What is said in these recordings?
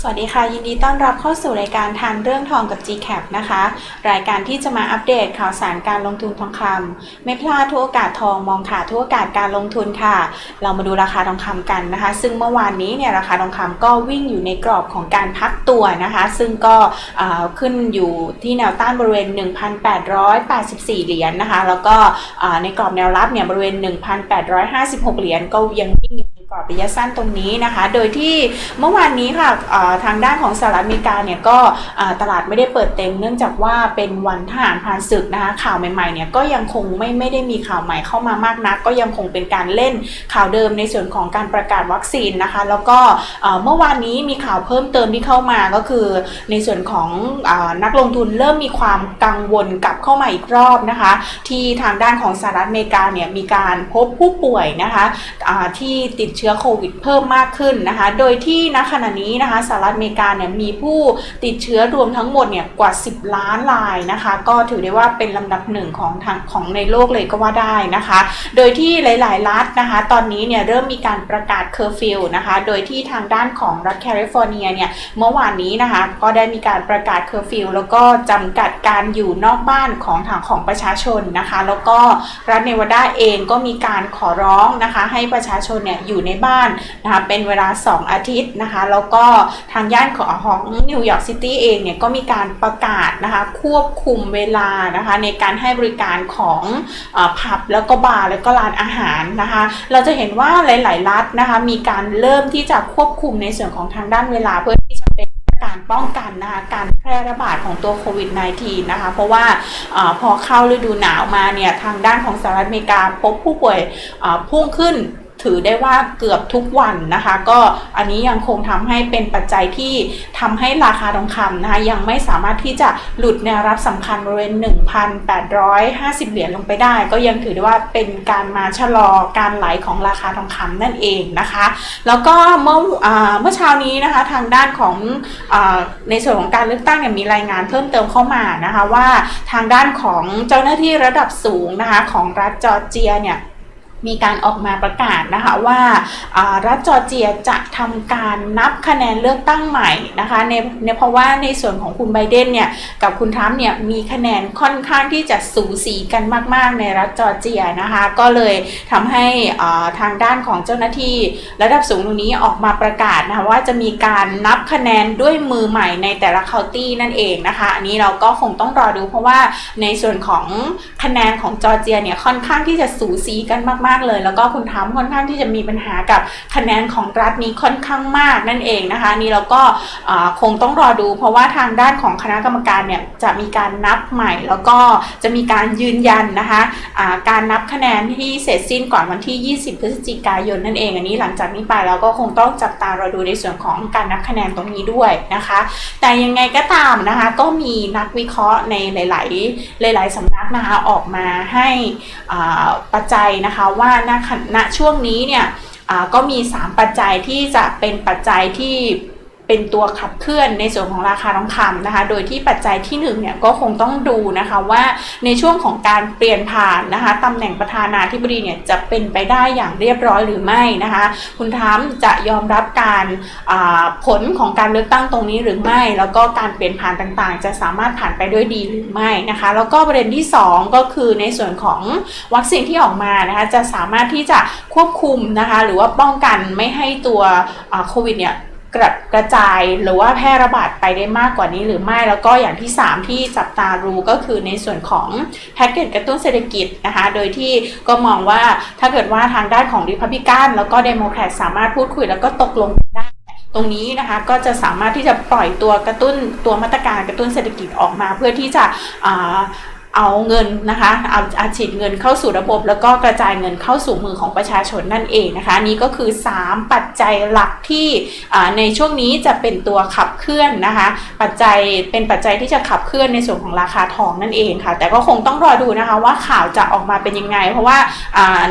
สวัสดีค่ะ ยินดีต้อนรับเข้าสู่รายการทานเรื่องทองกับ GCAP นะคะ รายการที่จะมาอัปเดตข่าวสารการลงทุนทองคำไม่พลาดทุกโอกาสทองมองขาดทุกโอกาสการลงทุนค่ะ เรามาดูราคาทองคำกันนะคะ ซึ่งเมื่อวานนี้เนี่ยราคาทองคำก็วิ่งอยู่ในกรอบของการพักตัวนะคะ ซึ่งก็ขึ้นอยู่ที่แนวต้านบริเวณ 1,884 เหรียญนะคะ แล้วก็ในกรอบแนวรับเนี่ยบริเวณ 1,856 เหรียญก็ยังวิ่ง ระยะสั้นตรงนี้นะคะ โดยที่เมื่อวานนี้ค่ะทางด้านของสหรัฐอเมริกาเนี่ยก็ตลาดไม่ได้เปิดเต็ม เนื่องจากว่าเป็นวันทหารผ่านศึกนะคะข่าวใหม่ๆเนี่ยก็ยังคงไม่ไม่ได้มีข่าวใหม่เข้ามามากนัก ก็ยังคงเป็นการเล่นข่าวเดิมในส่วนของการประกาศวัคซีนนะคะ แล้วก็เมื่อวานนี้มีข่าวเพิ่มเติมที่เข้ามาก็คือ ในส่วนของอนักลงทุนเริ่มมีความกังวลกลับเข้ามาอีกรอบนะคะ ที่ทางด้านของสหรัฐอเมริกาเนี่ยมีการพบผู้ป่วยนะคะอ่าที่ติดเชื้อโควิดเพิ่มมากขึ้นนะคะ โดยที่ณขณะนี้นะคะสหรัฐอเมริกาเนี่ยมีผู้ติดเชื้อรวมทั้งหมดเนี่ยกว่า 10 ล้านรายนะคะ ก็ถือได้ว่าเป็นลำดับหนึ่งของทางของในโลกเลยก็ว่าได้นะคะ โดยที่หลาย ๆ รัฐนะคะ ตอนนี้เนี่ยเริ่มมีการประกาศเคอร์ฟิวนะคะ โดยที่ทางด้านของรัฐแคลิฟอร์เนียเนี่ยเมื่อวานนี้นะคะ ก็ได้มีการประกาศเคอร์ฟิวแล้วก็จำกัดการอยู่นอกบ้านของทางของประชาชนนะคะ แล้วก็รัฐเนวาดาเองก็มีการขอร้องนะคะ ให้ประชาชนเนี่ยอยู่ในบ้านนะคะเป็นเวลา 2 อาทิตย์นะคะแล้วก็ทางย่านของของนิวยอร์กซิตี้เองเนี่ยก็มีการประกาศนะคะควบคุมเวลานะคะในการให้บริการของอผับแล้วก็บาร์แล้วก็ร้านอาหารนะคะเราจะเห็นว่าหลาย ๆ รัฐนะคะมีการเริ่มที่จะควบคุมในส่วนของทางด้านเวลาเพื่อที่จะเป็นการป้องกันนะคะการแพร่ระบาดของตัวโควิด -19 นะคะ เพราะว่าอพอเข้าฤดูหนาวมาเนี่ย ทางด้านของสหรัฐอเมริกาพบผู้ป่วยพุ่งขึ้น ถือได้ว่าเกือบทุกวันนะคะ ก็อันนี้ยังคงทำให้เป็นปัจจัยที่ทำให้ราคาทองคำนะคะยังไม่สามารถที่จะหลุดแนวรับสำคัญบริเวณ 1,850 เหรียญลงไปได้ ก็ยังถือได้ว่าเป็นการมาชะลอการไหลของราคาทองคำนั่นเองนะคะ แล้วก็เมื่อเมื่อเช้านี้นะคะทางด้านของอในส่วนของการเลือกตั้งเนี่ยมีรายงานเพิ่มเติมเข้ามานะคะว่าทางด้านของเจ้าหน้าที่ระดับสูงนะคะของรัฐจอร์เจียเนี่ย มีการออกมาประกาศนะคะว่ารัฐจอร์เจียจะทำการนับคะแนนเลือกตั้งใหม่นะคะในในเพราะว่าในส่วนของคุณไบเดนเนี่ยกับคุณทรัมป์เนี่ยมีคะแนนค่อนข้างที่จะสูสีกันมาก ๆ ในรัฐจอร์เจียนะคะก็เลยทำให้ทางด้านของเจ้าหน้าที่ระดับสูงตรงนี้ออกมาประกาศนะคะว่าจะมีการนับคะแนนด้วยมือใหม่ในแต่ละเคาน์ตี้นั่นเองนะคะอันนี้เราก็คงต้องรอดูเพราะว่าในส่วนของคะแนนของจอร์เจียเนี่ยค่อนข้างที่จะสูสีกันมากๆเลย แล้วก็คุณทรัมค่อนข้างที่จะมีปัญหากับคะแนนของรัฐนี้ค่อนข้างมากนั่นเองนะคะ นี่เราก็คงต้องรอดู เพราะว่าทางด้านของคณะกรรมการเนี่ยจะมีการนับใหม่ แล้วก็จะมีการยืนยันนะคะอ่าการนับคะแนนที่เสร็จสิ้นก่อนวันที่ 20 พฤศจิกายนนั่นเองอันนี้หลังจากนี้ไปเราก็คงต้องจับตารอดูในส่วนของการนับคะแนนตรงนี้ด้วยนะคะ แต่ยังไงก็ตามนะคะก็มีนักวิเคราะห์ในหลาย ๆ หลาย ๆสำนักนะคะออกมาให้ปัจจัยนะคะว่าณณะช่วงนี้เนี่ยก็มี 3 ปัจจัยที่จะเป็นปัจจัยที่ เป็นตัวขับเคลื่อนในส่วนของราคาทองคำนะคะ โดยที่ปัจจัยที่1เนี่ยก็คงต้องดูนะคะว่าในช่วงของการเปลี่ยนผ่านนะคะตำแหน่งประธานาธิบดีเนี่ยจะเป็นไปได้อย่างเรียบร้อยหรือไม่นะคะ คุณทรัมป์จะยอมรับการผลของการเลือกตั้งตรงนี้หรือไม่ แล้วก็การเปลี่ยนผ่านต่างๆ จะสามารถผ่านไปด้วยดีหรือไม่นะคะ แล้วก็ประเด็นที่ 2 ก็คือในส่วนของวัคซีนที่ออกมานะคะจะสามารถที่จะควบคุมนะคะหรือว่าป้องกันไม่ให้ตัวโควิดเนี่ย กระกระจายหรือว่าแพร่ระบาดไปได้มากกว่านี้หรือไม่ แล้วก็อย่างที่ 3 ที่จับตารูก็คือในส่วนของแพ็กเกจกระตุ้นเศรษฐกิจนะคะ โดยที่ก็มองว่าถ้าเกิดว่าทางด้านของริพับลิกันแล้วก็เดโมแครตสามารถพูดคุยแล้วก็ตกลงกันได้ตรงนี้นะคะก็จะสามารถที่จะปล่อยตัวกระตุ้นตัวมาตรการกระตุ้นเศรษฐกิจออกมา เพื่อที่จะ เอาเงินนะคะเอาอาฉีดเงินเข้าสู่ระบบ แล้วก็กระจายเงินเข้าสู่มือของประชาชนนั่นเองนะคะนี่ก็คือ 3 ปัจจัยหลักที่ในช่วงนี้จะเป็นตัวขับเคลื่อนนะคะ ปัจจัยเป็นปัจจัยที่จะขับเคลื่อนในส่วนของราคาทองนั่นเองค่ะ แต่ก็คงต้องรอดูนะคะว่าข่าวจะออกมาเป็นยังไง เพราะว่า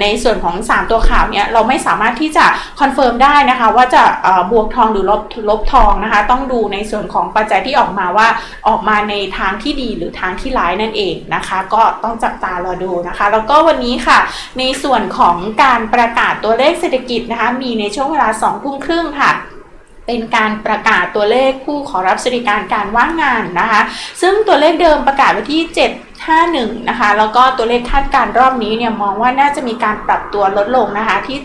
ในส่วนของ 3 ตัวข่าวเนี้ยเราไม่สามารถที่จะคอนเฟิร์มได้นะคะว่าจะบวกทองหรือลบลบทองนะคะ ต้องดูในส่วนของปัจจัยที่ออกมาว่าออกมาในทางที่ดีหรือทางที่ร้ายนั่นเองนะคะ ก็ต้องจับตารอดูนะคะ แล้วก็วันนี้ค่ะ ในส่วนของการประกาศตัวเลขเศรษฐกิจนะคะ มีในช่วงเวลา2ทุ่มครึ่งค่ะเป็นการประกาศตัวเลขผู้ขอรับสวัสดิการการว่างงานนะคะ ซึ่งตัวเลขเดิมประกาศไว้ที่ 51นะคะแล้วก็ตัวเลขคาดการรอบนี้เนี่ยมองว่าน่าจะมีการปรับตัวลดลงนะคะที่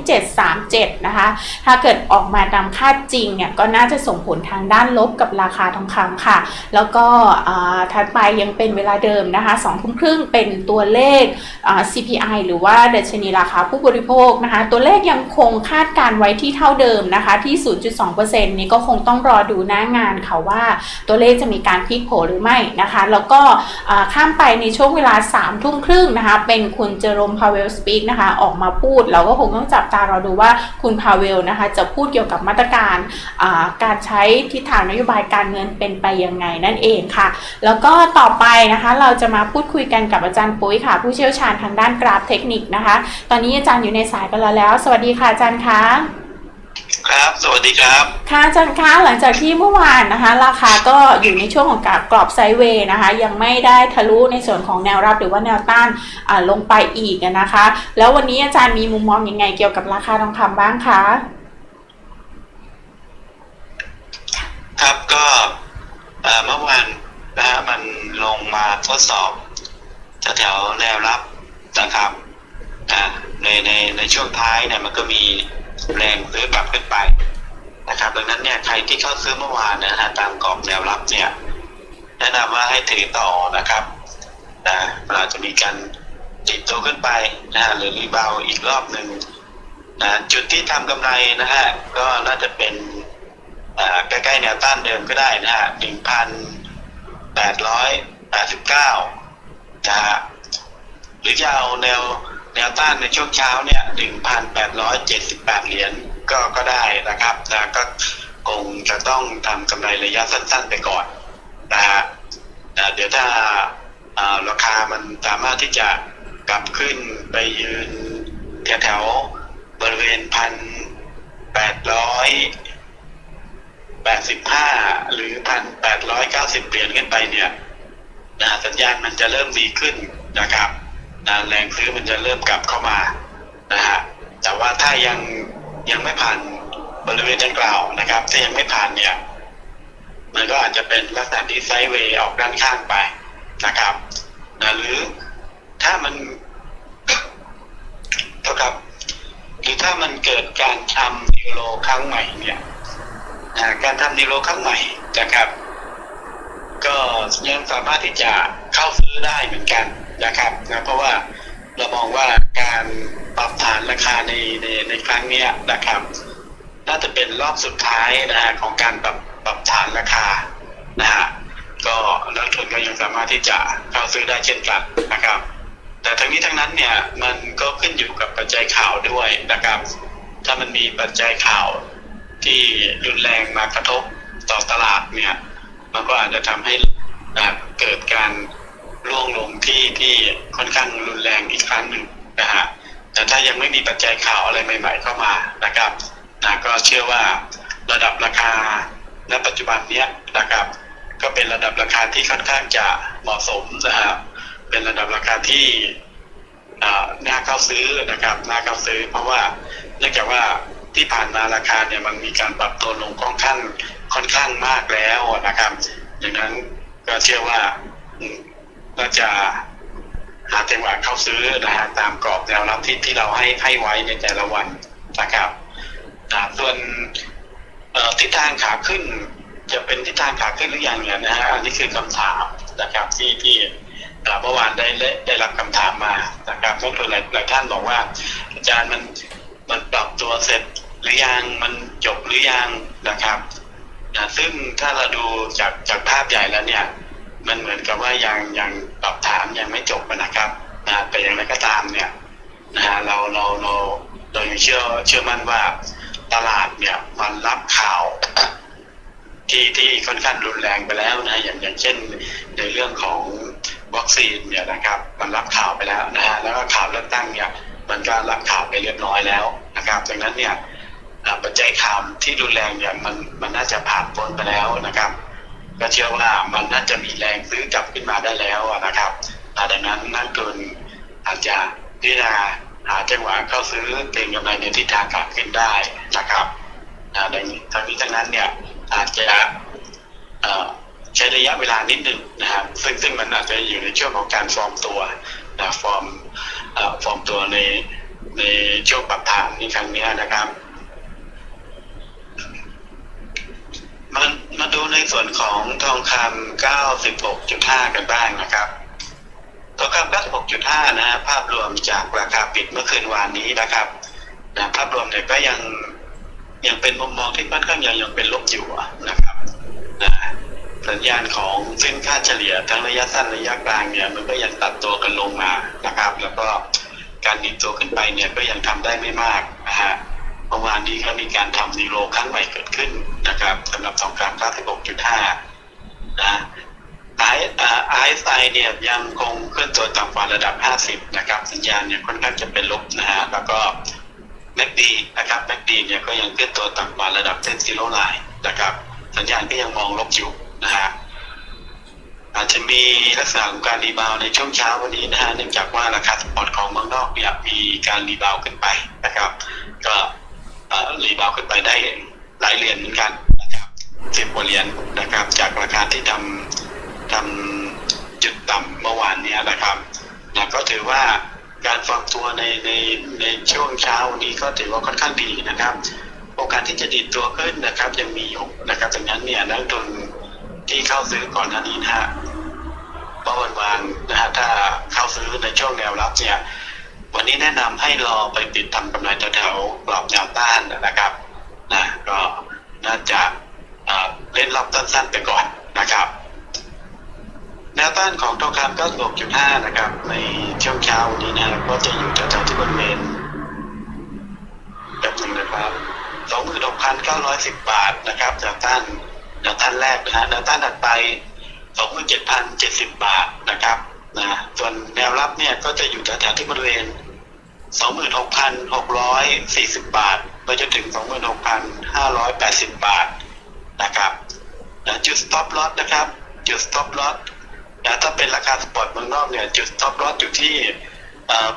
737นะคะถ้าเกิดออกมาตามคาดจริงเนี่ยก็น่าจะส่งผลทางด้านลบกับราคาทองคำค่ะ แล้วก็ถัดไปยังเป็นเวลาเดิมนะคะ2ทุ่มครึ่งเป็นตัวเลข CPI หรือว่าดัชนีราคาผู้บริโภคนะคะตัวเลขยังคงคาดการไว้ที่เท่าเดิมนะคะที่ 0.2%นี้ก็คงต้องรอดูหน้างานค่ะว่าตัวเลขจะมีการพลิกโผหรือไม่นะคะ แล้วก็ข้ามไปในช่วงเวลา3ทุ่มครึ่งนะคะ เป็นคุณเจอโรมพาเวลสปีกนะคะ ออกมาพูด เราก็คงต้องจับตารอดูว่าคุณพาเวลนะคะ จะพูดเกี่ยวกับมาตรการการใช้ทิศทางนโยบายการเงินเป็นไปยังไงนั่นเองค่ะ แล้วก็ต่อไปนะคะเราจะมาพูดคุยกันกับอาจารย์ปุ้ยค่ะ ผู้เชี่ยวชาญทางด้านกราฟเทคนิคนะคะ ตอนนี้อาจารย์อยู่ในสายกันแล้วแล้ว สวัสดีค่ะอาจารย์คะ ครับ สวัสดีครับ ค่ะอาจารย์คะหลังจากที่เมื่อวานนะคะ ราคาก็อยู่ในช่วงของการกรอบไซด์เวย์นะคะ ยังไม่ได้ทะลุในส่วนของแนวรับหรือว่าแนวต้านอ่าลงไปอีกอะนะคะ แล้ววันนี้อาจารย์มีมุมมองยังไงเกี่ยวกับราคาทองคำบ้างคะครับก็เอ่อเมื่อวานนะฮะมันลงมาทดสอบแถวๆแนวรับนะครับอ่าในในในช่วงท้ายเนี่ยมันก็มี แรงซื้อกลับขึ้นไปนะครับดังนั้นเนี่ยใครที่เข้าซื้อเมื่อวานนะฮะตามกรอบแนวรับเนี่ยแนะนำว่าให้ถือต่อนะครับนะมันอาจะมีการติดตัวขึ้นไปนะฮะหรือรีบาวอีกรอบหนึ่งนะจุดที่ทำกำไรนะฮะก็น่าจะเป็นอ่าใกล้ๆแนวต้านเดิมก็ได้นะฮะหนึ่งพันแปดร้อยแปดสิบเก้านะฮะหรือจะเอาแนว นวต้านในช่วงเช้าเนี่ยหนึ่งพันแปดร้อยเจ็ดสิบแปดเหรียญก็ก็ได้นะครับนะก็คงจะต้องทำกำไรระยะสั้นๆไปก่อนนะฮะเดี๋ยวถ้าอ่าราคามันสามารถที่จะกลับขึ้นไปยืนแถวๆบริเวณพันแปดร้อยแปดสิบห้าหรือพันแปดร้อยเก้าสิบเหรียญขึ้นไปเนี่ยนะสัญญาณมันจะเริ่มดีขึ้นนะครับ นะแรงซื้อมันจะเริ่มกลับเข้ามานะฮะแต่ว่าถ้ายังยังไม่ผ่านบริเวณดังกล่าวนะครับ ถ้ายังไม่ผ่านเนี่ย มันก็อาจจะเป็นลักษณะที่ไซด์เวย์ออกด้านข้างไปนะครับนะหรือถ้ามันเท่ากับ หรือถ้ามันเกิดการทำนิโรครั้งใหม่เนี่ยอ่าการทำนิโรครั้งใหม่นะครับ ก็ยังสามารถที่จะเข้าซื้อได้เหมือนกัน นะครับนะเพราะว่าเรามองว่าการปรับฐานราคาในในในครั้งนี้นะครับน่าจะเป็นรอบสุดท้ายนะฮะของการปรับปรับฐานราคานะฮะก็นักลงทุนก็ยังสามารถที่จะเข้าซื้อได้เช่นกันนะครับ แต่ทั้งนี้ทั้งนั้นเนี่ยมันก็ขึ้นอยู่กับปัจจัยข่าวด้วยนะครับ ถ้ามันมีปัจจัยข่าวที่รุนแรงมากระทบต่อตลาดเนี่ยมันก็อาจจะทำให้เกิดการ ร่วงลงที่ที่ค่อนข้างรุนแรงอีกครั้งหนึ่งนะฮะแต่ถ้ายังไม่มีปัจจัยข่าวอะไรใหม่ ๆ เข้ามานะครับนะก็เชื่อว่าระดับราคาณปัจจุบันเนี้ยนะครับ ก็เป็นระดับราคาที่ค่อนข้างจะเหมาะสมนะฮะเป็นระดับราคาที่น่าเข้าซื้อนะครับน่าเข้าซื้อ เพราะว่าเนื่องจากว่าที่ผ่านมาราคาเนี่ยมันมีการปรับตัวลงค่อนข้างค่อนข้างมากแล้วนะครับดังนั้นก็เชื่อว่า อืมน่าจะหาจังหวะเข้าซื้อนะฮะตามกรอบแนวรับที่ที่เราให้ให้ไว้ในแต่ละวันนะครับอ่าส่วนทิศทางขาขึ้น จะเป็นทิศทางขาขึ้นหรือยังเนี่ยนะฮะอันนี้คือคำถามนะครับที่ที่เมื่อวานได้ได้ได้รับคำถามมานะครับก็คือหลายหลายท่านบอกว่า อาจารย์มันมันปรับตัวเสร็จหรือยังมันจบหรือยังนะครับนะซึ่งถ้าเราดูจากจากภาพใหญ่แล้วเนี่ย มันเหมือนกับว่ายังยังปรับฐานยังไม่จบนะครับนะแต่อย่างไรก็ตามเนี่ยนะฮะเราเราเราเรายังเชื่อเชื่อมั่นว่าตลาดเนี่ยมันรับข่าวที่ที่ค่อนข้างรุนแรงไปแล้วนะอย่างอย่างเช่น ในเรื่องของวัคซีนเนี่ยนะครับ มันรับข่าวไปแล้วนะฮะแล้วก็ข่าวเลือกตั้งเนี่ย มันก็รับข่าวไปเรียบร้อยแล้วนะครับดังนั้นเนี่ยปัจจัยข่าวที่รุนแรงเนี่ยมันมันน่าจะผ่านพ้นไปแล้วนะครับ ก็เชื่อว่ามันน่าจะมีแรงซื้อกลับขึ้นมาได้แล้วนะครับดังนั้นนักลงทุนอาจจะพิจารณาหาจังหวะเข้าซื้อเก็งกำไรในทิศทางกลับขึ้นได้นะครับดังนี้ทั้งนี้ทั้งนั้นเนี่ยอาจจะใช้ระยะเวลานิดหนึ่งนะครับ ซึ่งซึ่งมันอาจจะอยู่ในช่วงของการฟอร์มตัวนะฟอร์มฟอร์มตัวในในช่วงปรับฐานในครั้งเนี้ยนะครับมา มาดูในส่วนของทองคำ96.5 กันบ้างนะครับ ทองคำ96.5 นะฮะภาพรวมจากราคาปิดเมื่อคืนวานนี้นะครับนะภาพรวมเนี่ยก็ยังยังเป็นมุมมองที่ค่อนข้างยังยังเป็นลบอยู่นะครับนะสัญญาณของเส้นค่าเฉลี่ยทั้งระยะสั้นระยะกลางเนี่ยมันก็ยังตัดตัวกันลงมานะครับ แล้วก็การดิดตัวขึ้นไปเนี่ยก็ยังทำได้ไม่มากนะฮะ เมื่อวานนี้ก็มีการทำนิโรครั้งใหม่เกิดขึ้นนะครับสำหรับทองคำ96.5นะไอไอไซเนี่ยยังคงเคลื่อนตัวต่ำกว่าระดับ 50 นะครับ สัญญาณเนี่ยค่อนข้างจะเป็นลบนะฮะแล้วก็แม็กดีนะครับแม็กดีเนี่ยก็ยังเคลื่อนตัวต่ำกว่าระดับเส้นซีโร่ไลน์นะครับ สัญญาณก็ยังมองลบอยู่นะฮะอาจจะมีลักษณะของการรีบาวในช่วงเช้าวันนี้นะฮะเนื่องจากว่าราคาสปอร์ตของเมืองนอกเนี่ยมีการรีบาวขึ้นไปนะครับ ก็ รีบาวขึ้นไปได้หลายเหรียญเหมือนกันนะครับสิบกว่าเหรียญนะครับ จากราคาที่ทำทำจุดต่ำเมื่อวานเนี้ยนะครับนะก็ถือว่าการฟอร์มตัวในในในช่วงเช้าวันนี้ก็ถือว่าค่อนข้างดีนะครับ โอกาสที่จะดีดตัวขึ้นนะครับยังมีอยู่นะครับดังนั้นเนี่ยนักลงทุนที่เข้าซื้อก่อนหน้านี้นะฮะเมื่อวันวานนะฮะถ้าเข้าซื้อในช่วงแนวรับเนี่ย วันนี้แนะนำให้รอไปปิดทำกำไรแถวๆกรอบแนวต้านนะครับนะก็น่าจะเล่นรอบสั้นๆไปก่อนนะครับ แนวต้านของทองคำก็6.5นะครับ ในช่วงเช้าวันนี้นะก็จะอยู่แถวๆที่บริเวณแบบนึงนะครับ26,910 บาทนะครับแนวต้านแนวต้านแรกนะฮะแนวต้านถัดไป 27,070 บาทนะครับ นะส่วนแนวรับเนี่ยก็จะอยู่แถวๆที่บริเวณ 26,640 บาทไปจนถึง 26,580 บาทนะครับนะจุด stop loss นะครับ จุด stop loss นะถ้าเป็นราคาสปอร์ตเมืองนอกเนี่ย จุด stop loss อยู่ที่เอ่อ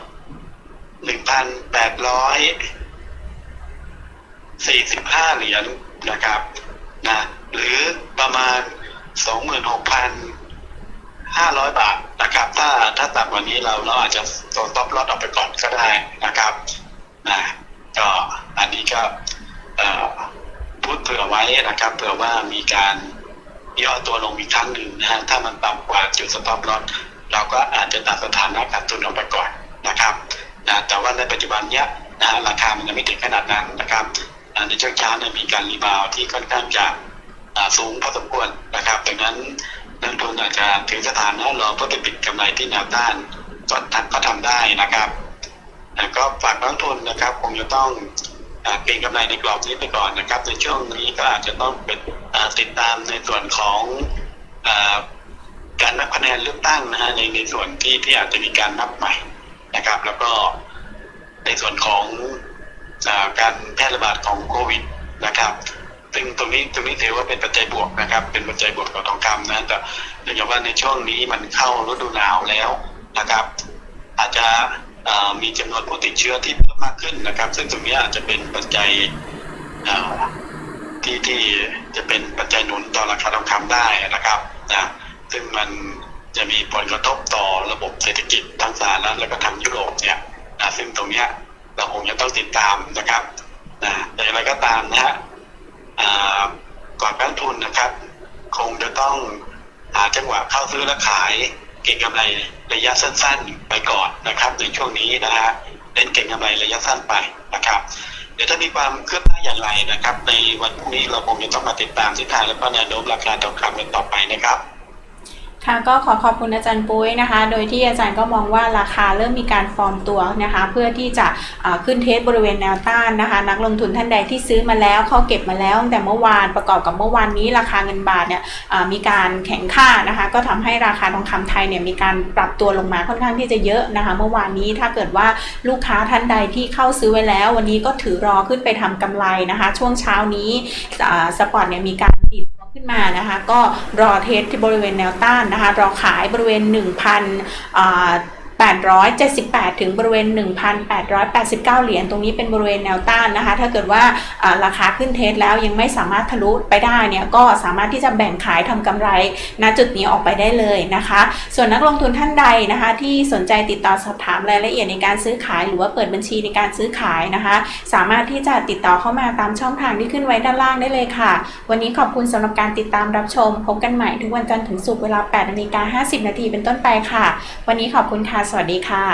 1,845เหรียญนะครับนะหรือประมาณ26,000ห้าร้อยบาท ถ้าถ้าต่ำกว่านี้เราเราอาจจะตัวท็อปลอตออกไปก่อนก็ได้นะครับนะก็อันนี้ก็พูดเผื่อไว้นะครับเผื่อว่ามีการย่อตัวลงอีกครั้งหนึ่งนะฮะถ้ามันต่ำกว่าจุดสต็อปลอตเราก็อาจจะตัดสถานะขาดทุนออกไปก่อนนะครับนะแต่ว่าในปัจจุบันเนี้ยนะฮะราคามันยังไม่ถึงขนาดนั้นนะครับในช่วงเช้าเนี่ยมีการรีบาวที่ค่อนข้างจะสูงพอสมควรนะครับดังนั้น นักลงทุนอาจจะถือสถานะรอเพื่อไปปิดกำไรที่แนวต้านก็ทำก็ทำได้นะครับแต่ก็ฝากนักลงทุนนะครับคงจะต้องอ่าเก็งกำไรในกรอบนี้ไปก่อนนะครับ ในช่วงนี้ก็อาจจะต้องเป็นอ่าติดตามในส่วนของอ่าการนับคะแนนเลือกตั้งนะฮะในในส่วนที่ที่อาจจะมีการนับใหม่นะครับ แล้วก็ในส่วนของอาการแพร่ระบาดของโควิด นะครับซึ่งตรงนี้ตรงนี้ถือว่าเป็นปัจจัยบวกนะครับ เป็นปัจจัยบวกต่อทองคำนะแต่เนื่องจากว่าในช่วงนี้มันเข้าฤดูหนาวแล้วนะครับ อาจจะมีจำนวนผู้ติดเชื้อที่เพิ่มมากขึ้นนะครับ ซึ่งตรงนี้อาจจะเป็นปัจจัยที่ที่จะเป็นปัจจัยหนุนต่อราคาทองคำได้นะครับนะซึ่งมันจะมีผลกระทบต่อระบบเศรษฐกิจทั้งสหรัฐแล้วก็ทางยุโรปเนี่ยนะซึ่งตรงนี้เราคงจะต้องติดตามนะครับนะแต่อย่างไรก็ตามนะฮะ ทุนนะครับ คงจะต้องหาจังหวะเข้าซื้อและขาย เก็งกำไรระยะสั้นๆ ไปก่อนนะครับในช่วงนี้นะฮะเล่นเก็งกำไรระยะสั้นไปนะครับ เดี๋ยวถ้ามีความเคลื่อนไหวอย่างไรนะครับ ในวันพรุ่งนี้เราคงจะต้องมาติดตามทิศทางและก็แนวโน้มราคาทองคำกันต่อไปนะครับ ค่ะก็ขอขอบคุณอาจารย์ปุ้ยนะคะ โดยที่อาจารย์ก็มองว่าราคาเริ่มมีการฟอร์มตัวนะคะ เพื่อที่จะขึ้นเทสบริเวณแนวต้านนะคะ นักลงทุนท่านใดที่ซื้อมาแล้วเขาเก็บมาแล้วตั้งแต่เมื่อวานประกอบกับเมื่อวานนี้ราคาเงินบาทเนี่ยมีการแข็งค่านะคะ ก็ทำให้ราคาทองคำไทยเนี่ยมีการปรับตัวลงมาค่อนข้างที่จะเยอะนะคะ เมื่อวานนี้ถ้าเกิดว่าลูกค้าท่านใดที่เข้าซื้อไว้แล้ว วันนี้ก็ถือรอขึ้นไปทำกำไรนะคะ ช่วงเช้านี้สปอร์ตเนี่ยมีการ ขึ้นมานะคะก็รอเทสที่บริเวณแนวต้านนะคะรอขายบริเวณ 1,000 878 ถึงบริเวณ 1,889 เหรียญตรงนี้เป็นบริเวณแนวต้านนะคะ ถ้าเกิดว่าอ่าราคาขึ้นเทสแล้วยังไม่สามารถทะลุไปได้เนี่ยก็สามารถที่จะแบ่งขายทำกำไรณจุดนี้ออกไปได้เลยนะคะ ส่วนนักลงทุนท่านใดนะคะ ที่สนใจติดต่อสอบถามรายละเอียดในการซื้อขายหรือว่าเปิดบัญชีในการซื้อขายนะคะ สามารถที่จะติดต่อเข้ามาตามช่องทางที่ขึ้นไว้ด้านล่างได้เลยค่ะ วันนี้ขอบคุณสำหรับการติดตามรับชม พบกันใหม่ทุกวันจันทร์ถึงศุกร์เวลา8นาฬิกา50 นาทีเป็นต้นไปค่ะ วันนี้ขอบคุณค่ะสวัสดีค่ะ